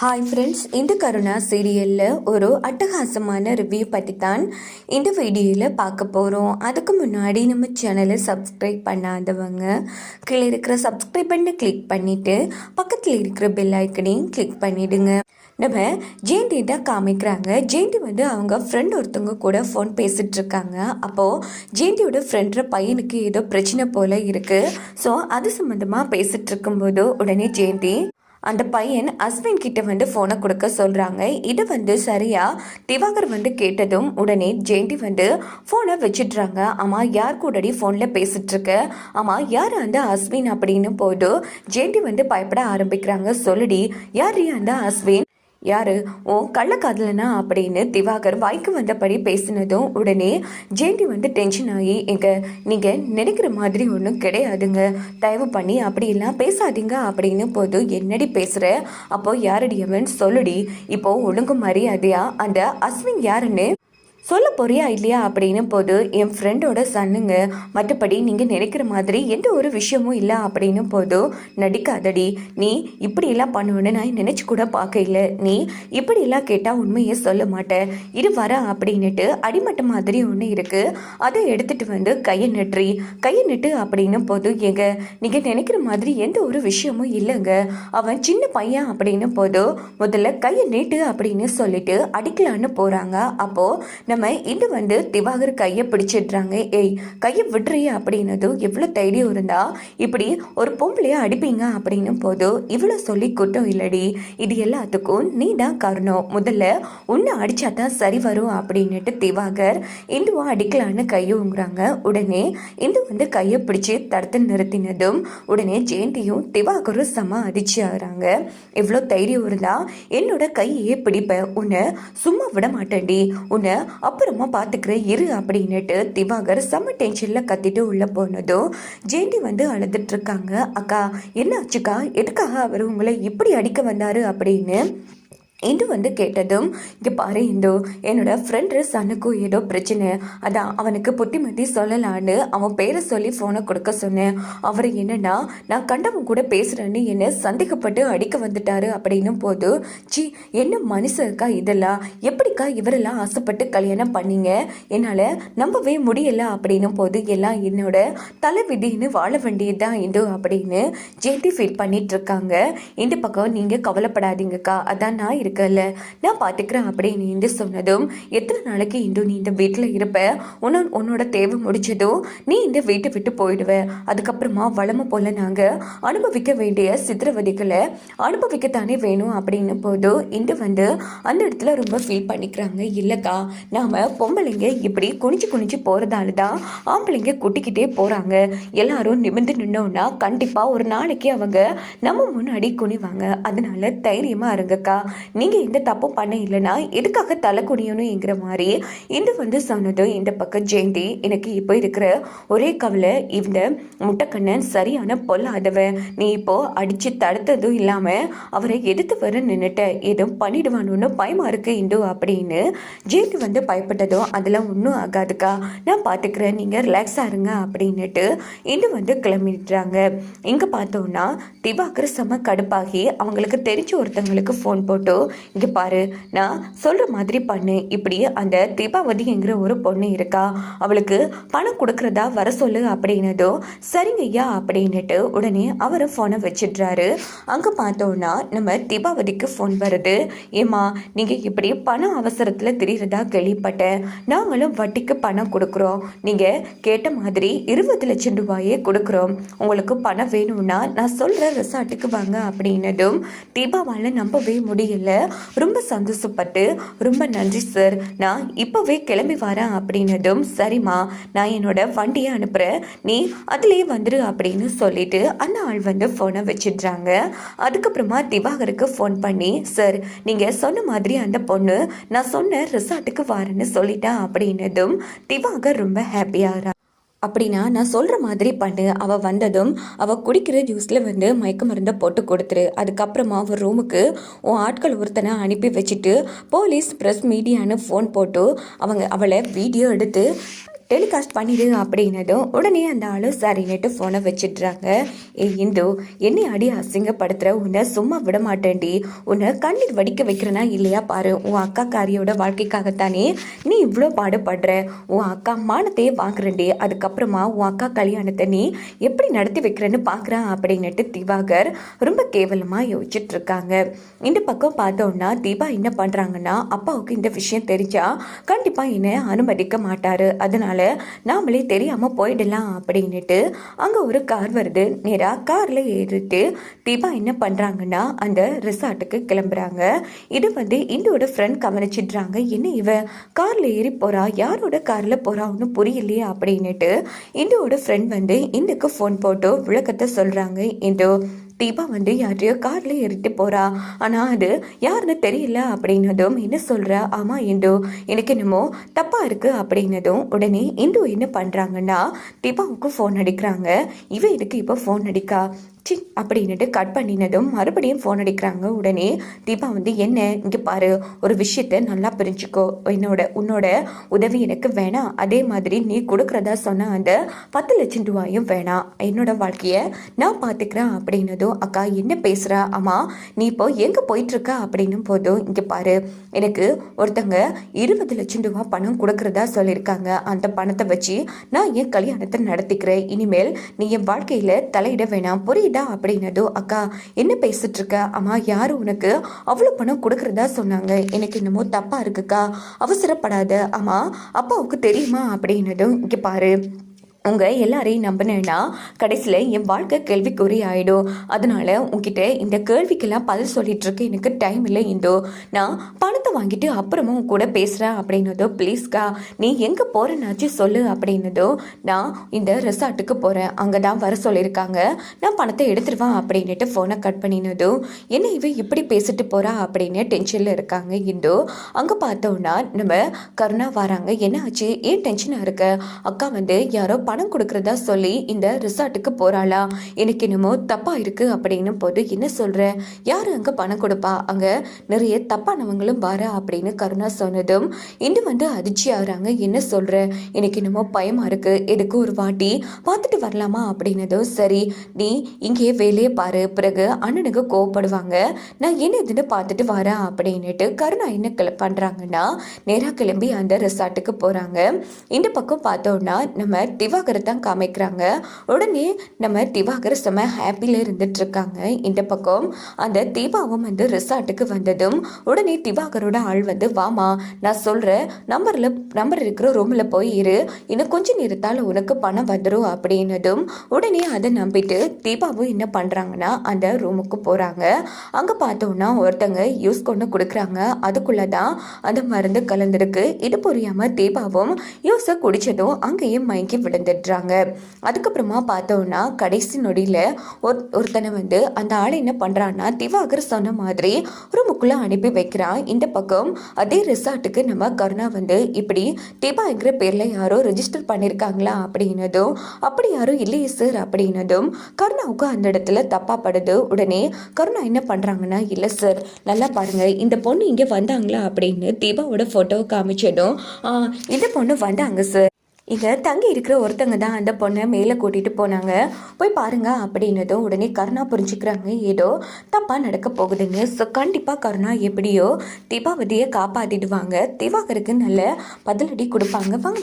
Hi friends இந்த கருணா சீரியலில் ஒரு அட்டகாசமான ரிவ்யூ பற்றி தான் இந்த வீடியோவில் பார்க்க போகிறோம் அதுக்கு முன்னாடி நம்ம சேனலை சப்ஸ்கிரைப் பண்ணாதவங்க கீழே இருக்கிற சப்ஸ்கிரைப் பண்ணி கிளிக் பண்ணிவிட்டு பக்கத்தில் இருக்கிற பெல் ஐக்கனையும் கிளிக் பண்ணிவிடுங்க நம்ம ஜெயந்தி தான் காமிக்கிறாங்க. ஜெயந்தி வந்து அவங்க ஃப்ரெண்ட் ஒருத்தவங்க கூட ஃபோன் பேசிகிட்டு இருக்காங்க. அப்போது ஜெயந்தியோட ஃப்ரெண்டோட பையனுக்கு ஏதோ பிரச்சனை போல் இருக்குது ஸோ அது சம்மந்தமாக பேசிகிட்டு இருக்கும்போது உடனே ஜெயந்தி அந்த பையன் அஸ்வின் கிட்ட வந்து ஃபோனை கொடுக்க சொல்கிறாங்க இது வந்து சரியாக திவாகர் வந்து கேட்டதும் உடனே ஜெயந்தி வந்து ஃபோனை வச்சிட்றாங்க. ஆமாம் யார் கூடடி ஃபோனில் பேசிகிட்ருக்க ஆமாம் யார் அந்த அஸ்வின் அப்படின்னு போது ஜெயந்தி வந்து பயப்பட ஆரம்பிக்கிறாங்க. சொல்லுடி யார் அந்த அஸ்வின்? யாரு? ஓ கள்ளக்காதலனா அப்படின்னு திவாகர் வாய்க்கு வந்தபடி பேசினதும் உடனே ஜெயந்தி வந்து டென்ஷன் ஆகி எங்க நீங்க நினைக்கிற மாதிரி ஒன்றும் கிடையாதுங்க. தயவு பண்ணி அப்படிலாம் பேசாதீங்க அப்படின்னு போது என்னடி பேசுற? அப்போ யாரடி அவன்? சொல்லுடி. இப்போ ஒழுங்கு மரியாதையா? அந்த அஸ்வின் யாருன்னு? சொல்ல போறியா இல்லையா அப்படின்னு போது என் ஃப்ரெண்டோட சன்னுங்க மற்றபடி நீங்கள் நினைக்கிற மாதிரி எந்த ஒரு விஷயமும் இல்லை அப்படின்னு போது நடிக்காதடி நீ இப்படியெல்லாம் பண்ணுவேன்னு நான் நினச்சி கூட பார்க்கல நீ இப்படியெல்லாம் கேட்டால் உண்மையை சொல்ல மாட்டேன் இது வர அப்படின்னுட்டு அடிமட்ட மாதிரி ஒன்று இருக்குது அதை எடுத்துகிட்டு வந்து கையை நெற்றி. கையை நெட்டு அப்படின்னு போது எங்க நீங்கள் நினைக்கிற மாதிரி எந்த ஒரு விஷயமும் இல்லைங்க. அவன் சின்ன பையன் அப்படின்னு போது முதல்ல கையை நீட்டு அப்படின்னு சொல்லிட்டு அடிக்கலான்னு போகிறாங்க அப்போது நம்ம இது வந்து திவாகர் கையை பிடிச்சிடுறாங்க. ஏய் கையை விடுறிய அப்படின்னதும் எவ்வளோ தைரியம் இருந்தா இப்படி ஒரு பொம்பளையை அடிப்பீங்க அப்படின்னும் போது இவ்வளோ சொல்லி குற்றம் இல்லடி. இது எல்லாத்துக்கும் நீ தான் காரணம். முதல்ல உன்னை அடிச்சா தான் சரி வரும் அப்படின்னுட்டு திவாகர் இந்துவா அடிக்கலான்னு கையுங்கிறாங்க உடனே இந்து வந்து கையை பிடிச்சி தடுத்து நிறுத்தினதும் உடனே ஜெயந்தியும் திவாகரும் சம அதிர்ச்சி ஆகுறாங்க. எவ்வளோ தைரியம் இருந்தா என்னோட கையே பிடிப்ப. உன்னை சும்மா விட மாட்டேன்டி. உன்னை அப்புறமா பார்த்துக்கிறேன் இரு அப்படின்னுட்டு திவாகர் செம்ம டென்ஷனில் கத்திட்டு உள்ளே போனதும் ஜெயந்தி வந்து அழுதுட்டு இருக்காங்க. அக்கா என்ன ஆச்சுக்கா எதுக்காக அவர் உங்களை இப்படி அடிக்க வந்தாரு? அப்படின்னு இந்து வந்து கேட்டதும் இங்கே பாரு இந்து என்னோட ஃப்ரெண்டு சனுக்கும் ஏதோ பிரச்சனை. அதான் அவனுக்கு புத்திமதி சொல்லலான்னு அவன் பேரை சொல்லி ஃபோனை கொடுக்க சொன்னேன். அவர் என்னன்னா நான் கண்டவன் கூட பேசுகிறேன்னு என்னை சந்தேகப்பட்டு அடிக்க வந்துட்டாரு அப்படின்னும் போது சி என்ன மனுஷருக்கா இதெல்லாம்? எப்படிக்கா இவரெல்லாம் ஆசைப்பட்டு கல்யாணம் பண்ணீங்க? என்னால் நம்பவே முடியல அப்படின்னும் போது எல்லாம் என்னோட தலை விதின்னு வாழ வேண்டியதுதான் இந்து அப்படின்னு ஜெயந்தி ஃபீல் பண்ணிட்டு இருக்காங்க. இந்த பக்கம் நீங்கள் கவலைப்படாதீங்கக்கா. அதான் நான் இருக்கல நான் பார்த்துக்கிறேன் அப்படின்னு இந்து சொன்னதும் எத்தனை நாளைக்கு இந்து நீ இந்த வீட்டில் இருப்ப? உன்ன உன்னோட தேவை முடிச்சதும் நீ இந்த வீட்டை விட்டு போயிடுவ. அதுக்கப்புறமா வளமை போல நாங்கள் அனுபவிக்க வேண்டிய சித்திரவதைகளை அனுபவிக்கத்தானே வேணும்? அப்படின்னு போதும் இந்து வந்து அந்த இடத்துல ரொம்ப ஃபீல் பண்ணிக்கிறாங்க. இல்லைக்கா நாம் பொம்பளைங்க இப்படி குனிஞ்சு குனிஞ்சு போகிறதால தான் ஆம்பளைங்க கூட்டிக்கிட்டே போகிறாங்க எல்லாரும் நிமிர்ந்து நின்னோன்னா கண்டிப்பாக ஒரு நாளைக்கு அவங்க நம்ம முன்னாடி குனிவாங்க. அதனால தைரியமாக இருங்கக்கா. நீங்கள் எந்த தப்பும் பண்ண இல்லைன்னா எதுக்காக தலை குனியணுங்கிற மாதிரி இந்த வந்து சொன்னதும் இந்த பக்கம் ஜெயந்தி. எனக்கு இப்போ இருக்கிற ஒரே கவலை இந்த முட்டைக்கண்ணன் சரியான பொல்லாதவன் நீ இப்போ அடித்து தடுத்ததும் இல்லாமல் அவரை எதிர்த்து வர நின்றுட்ட எதுவும் பண்ணிடுவானுன்னு பயமா இருக்கு இந்து அப்படின்னு ஜெயந்தி வந்து பயப்பட்டதும் அதெல்லாம் ஒன்றும் ஆகாதுக்கா. நான் பார்த்துக்கிறேன் நீங்கள் ரிலாக்ஸாக இருங்க அப்படின்னுட்டு இந்து வந்து கிளம்பிடுறாங்க. இங்கே பார்த்தோன்னா திவாகர் செம கடுப்பாகி அவங்களுக்கு தெரிஞ்ச ஒருத்தவங்களுக்கு ஃபோன் போட்டு இங்கே பாரு நான் சொல்கிற மாதிரி பண்ணு. இப்படி அந்த தீபாவதிங்கிற ஒரு பொண்ணு இருக்கா. அவளுக்கு பணம் கொடுக்குறதா வர சொல்லு அப்படின்னதும் சரிங்க ஐயா அப்படின்னுட்டு உடனே அவரை ஃபோனை வச்சிடுறாரு. அங்கே பார்த்தோன்னா நம்ம தீபாவதிக்கு ஃபோன் வருது. ஏம்மா நீங்கள் இப்படி பணம் அவசரத்தில் திரிகிறதா கேள்விப்பட்டேன் நாங்களும் வட்டிக்கு பணம் கொடுக்குறோம். நீங்கள் கேட்ட மாதிரி இருபது லட்சம் ரூபாயே கொடுக்குறோம். உங்களுக்கு பணம் வேணும்னா நான் சொல்கிற ரெசார்ட்டுக்கு வாங்க அப்படின்னதும் தீபாவால் நம்பவே முடியல. ரொம்ப சந்தோஷப்பட்டு ரொம்ப நன்றி சார் நான் இப்போவே கிளம்பி வரேன் அப்படின்னதும் சரிம்மா நான் என்னோட வண்டியை அனுப்புகிறேன் நீ அதுலேயே வந்துடு அப்படின்னு சொல்லிட்டு அந்த ஆள் வந்து ஃபோனை வச்சிடுறாங்க. அதுக்கப்புறமா திவாகருக்கு ஃபோன் பண்ணி சார் நீங்கள் சொன்ன மாதிரி அந்த பொண்ணு நான் சொன்ன ரிசார்ட்டுக்கு வரேன்னு சொல்லிட்டேன் அப்படின்னதும் திவாகர் ரொம்ப ஹாப்பியாகிறான் அப்படின்னா நான் சொல்கிற மாதிரி பண்ணு. அவள் வந்ததும் அவள் குடிக்கிற ஜூஸில் வந்து மயக்க மருந்தை போட்டு கொடுத்துரு. அதுக்கப்புறமா அவள் ரூமுக்கு உன் ஆட்கள் ஒருத்தனை அனுப்பி வச்சுட்டு போலீஸ் ப்ரெஸ் மீடியான்னு ஃபோன் போட்டு அவங்க அவளை வீடியோ எடுத்து டெலிகாஸ்ட் பண்ணிடு அப்படின்னதும் உடனே அந்த ஆளு சரின்னுட்டு ஃபோனை வச்சிடுறாங்க. ஏ இந்து என்னை அடி அசிங்கப்படுத்துற? உன்னை சும்மா விட மாட்டேன்டி உன்னை கண்ணீர் வடிக்க வைக்கிறனா இல்லையா பாரு. உன் அக்கா காரியோட வாழ்க்கைக்காகத்தானே நீ இவ்வளோ பாடுபடுற? உன் அக்கா மானத்தையே வாங்குறண்டி அதுக்கப்புறமா உன் அக்கா கல்யாணத்தை நீ எப்படி நடத்தி வைக்கிறேன்னு பார்க்குறான் அப்படின்னுட்டு திவாகர் ரொம்ப கேவலமாக யோசிச்சுட்டு இருக்காங்க இந்த பக்கம் பார்த்தோம்னா தீபா என்ன பண்ணுறாங்கன்னா அப்பாவுக்கு இந்த விஷயம் தெரிஞ்சால் கண்டிப்பாக என்னை அனுமதிக்க மாட்டார். அதனால நாமளே தெரியாமல் போயிடலாம் அப்படின்னுட்டு அங்கே ஒரு கார் வருது. நேராக காரில் ஏறிட்டு தீபா என்ன பண்ணுறாங்கன்னா அந்த ரிசார்ட்டுக்கு கிளம்புறாங்க. இது வந்து இந்தோட ஃப்ரெண்ட் கவனிச்சிடுறாங்க. என்ன இவ? காரில் ஏறி போகிறா யாரோட காரில் போகிறா ஒன்றும் புரியலையே அப்படின்னுட்டு இந்தோட ஃப்ரெண்ட் வந்து இந்துக்கு ஃபோன் போட்டு விளக்கத்தை சொல்கிறாங்க இந்தோ தீபா வந்து யாரையோ கார்ல ஏறிட்டு போறா. ஆனா அது யாருன்னு தெரியல அப்படின்னதும் என்ன சொல்ற? ஆமா இந்து. எனக்கு என்னமோ தப்பா இருக்கு அப்படின்னதும் உடனே இந்து என்ன பண்றாங்கன்னா தீபாவுக்கு ஃபோன் அடிக்கிறாங்க. இவ இதுக்கு இப்போ ஃபோன் அடிக்கா? சி அப்படின்னுட்டு கட் பண்ணினதும் மறுபடியும் ஃபோன் அடிக்கிறாங்க. உடனே தீபா வந்து என்ன? இங்கே பாரு ஒரு விஷயத்த நல்லா புரிஞ்சுக்கோ. என்னோட உன்னோட உதவி எனக்கு வேணாம். அதே மாதிரி நீ கொடுக்குறதா சொன்ன அந்த பத்து லட்சம் ரூபாயும் வேணாம். என்னோட வாழ்க்கையை நான் பார்த்துக்கிறேன் அப்படின்னதும் அக்கா என்ன பேசுகிறா அம்மா நீ இப்போ எங்கே போயிட்டுருக்க? அப்படின்னும் போதும் இங்கே பாரு எனக்கு ஒருத்தங்க இருபது லட்சம் ரூபா பணம் கொடுக்குறதா சொல்லியிருக்காங்க. அந்த பணத்தை வச்சு நான் என் கல்யாணத்தை நடத்திக்கிறேன். இனிமேல் நீ என் வாழ்க்கையில் தலையிட வேணாம். புரியுது? அப்படின்னதோ அக்கா என்ன பேசிட்டு இருக்க அம்மா யார் உனக்கு? அவ்வளோ பணம் கொடுக்குறதா சொன்னாங்க. எனக்கு என்னமோ தப்பாக இருக்குக்கா. அவசரப்படாத. அம்மா அப்பாவுக்கு தெரியுமா? அப்படின்னதும் இங்கே பாரு. உங்கள் எல்லாரையும் நம்பினேன்னா கடைசியில் என் வாழ்க்கை கேள்விக்குறி ஆகிடும் அதனால் உங்ககிட்ட இந்த கேள்விக்கெல்லாம் பதில் சொல்லிட்டு இருக்க எனக்கு டைம் இல்லை இந்தோ. நான் பணத்தை வாங்கிட்டு அப்புறமா உன் கூட பேசுகிறேன் அப்படின்னதோ ப்ளீஸ்க்கா நீ எங்கே போகிறேன்னாச்சு சொல்லு அப்படின்னதோ நான் இந்த ரெசார்ட்டுக்கு போகிறேன் அங்கே தான் வர சொல்லியிருக்காங்க. நான் பணத்தை எடுத்துருவேன் அப்படின்னுட்டு ஃபோனை கட் பண்ணினதும் என்ன இவன் இப்படி பேசிட்டு போகிறா அப்படின்னு டென்ஷனில் இருக்காங்க இந்தோ. அங்கே பார்த்தோன்னா நம்ம கருணா வராங்க. என்ன ஆச்சு? ஏன் டென்ஷனாக இருக்க? அக்கா வந்து யாரோ பணம் பணம் கொடுக்கறதா சொல்லி இந்த ரிசார்ட்டுக்கு போறாளா? எனக்கு என்னமோ தப்பா இருக்கு அப்படின்னு போது என்ன சொல்ற? யாரு அங்க பணம் கொடுப்பா? அங்க நிறைய தப்பானவங்களும் வர அப்படின்னு கருணா சொன்னதும் இன்னும் வந்து அதிர்ச்சி ஆகுறாங்க. என்ன சொல்ற? எனக்கு என்னமோ பயமா இருக்கு. எதுக்கு ஒரு வாட்டி பார்த்துட்டு வரலாமா அப்படின்னதும் சரி. நீ இங்கேயே வேலையை பாரு. பிறகு அண்ணனுக்கு கோவப்படுவாங்க. நான் என்ன இதுன்னு பார்த்துட்டு வரேன் அப்படின்னுட்டு கருணா என்ன கிள பண்றாங்கன்னா நேராக கிளம்பி அந்த ரிசார்ட்டுக்கு போறாங்க. இந்த பக்கம் பார்த்தோம்னா நம்ம திவாகரை தான் காமிக்கிறாங்க. உடனே நம்ம திவாகர் செம ஹாப்பியில் இருந்துட்டு இருக்காங்க இந்த பக்கம் அந்த தீபாவும் வந்து ரிசார்ட்டுக்கு வந்ததும் உடனே திவாகரோட ஆள் வந்து வாமா நான் சொல்கிறேன் நம்பரில் நம்பர் இருக்கிற ரூமில் போய் இரு. இன்னும் கொஞ்சம் நேரத்தால் உனக்கு பணம் வந்துடும் அப்படின்னதும் உடனே அதை நம்பிட்டு தீபாவும் என்ன பண்ணுறாங்கன்னா அந்த ரூமுக்கு போகிறாங்க அங்கே பார்த்தோன்னா ஒருத்தங்க யூஸ் கொண்டு கொடுக்குறாங்க. அதுக்குள்ளே தான் அந்த மருந்து கலந்துருக்கு. இது புரியாமல் தீபாவும் யூஸை குடித்ததும் அங்கேயும் மயங்கி விழுந்துடுறாங்க அதுக்கப்புறமா பார்த்தோன்னா கடைசி நொடியில் ஒரு ஒருத்தனை வந்து அந்த ஆளை என்ன பண்ணுறான்னா திவாகர் சொன்ன மாதிரி ரூமுக்குள்ளே அனுப்பி வைக்கிறான். இந்த பக்கம் அதே ரிசார்ட்டுக்கு நம்ம கருணா வந்து இப்படி திவாங்கிற பேரில் யாரோ ரெஜிஸ்டர் பண்ணியிருக்காங்களா அப்படின்னதும் அப்படி யாரும் இல்லையே சார் அப்படின்னதும் கருணாவுக்கு அந்த இடத்துல தப்பாப்படுது உடனே கருணா என்ன பண்ணுறாங்கன்னா இல்லை சார் நல்லா பாருங்கள் இந்த பொண்ணு இங்கே வந்தாங்களா? அப்படின்னு தீபாவோட ஃபோட்டோ காமிச்சதும் இந்த பொண்ணு வந்தாங்க சார் இங்கே தங்கி இருக்கிற ஒருத்தங்க தான் அந்த பொண்ணை மேலே கூட்டிகிட்டு போனாங்க. போய் பாருங்க அப்படின்னதும் உடனே கருணா புரிஞ்சுக்கிறாங்க. ஏதோ தப்பாக நடக்க போகுதுங்க ஸோ கண்டிப்பாக கருணா எப்படியோ தீபாவதியை காப்பாற்றிடுவாங்க திவாகருக்கு நல்ல பதிலடி கொடுப்பாங்க. வாங்க.